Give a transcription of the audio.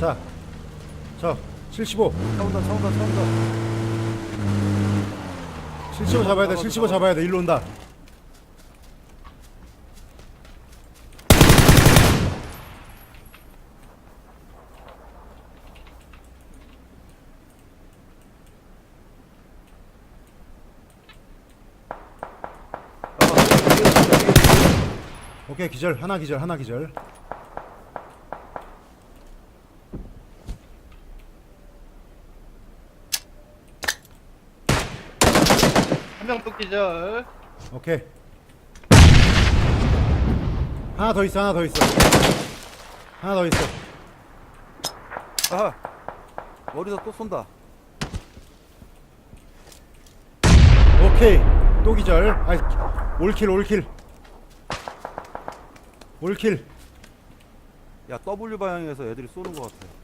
자, 저 75, 차 온다 차 온다 차 온다 75 잡아야 돼. 75 잡아야 돼. 일로 온다. 오케이 기절 하나 기절 하나 기절 한명 또 기절. 오케이. 하나 더 있어 하나 더 있어. 하나 더 있어. 아 머리다 또 쏜다. 오케이. 또 기절. 아이 올킬 올킬. 올킬. 야 W 방향에서 애들이 쏘는 것 같아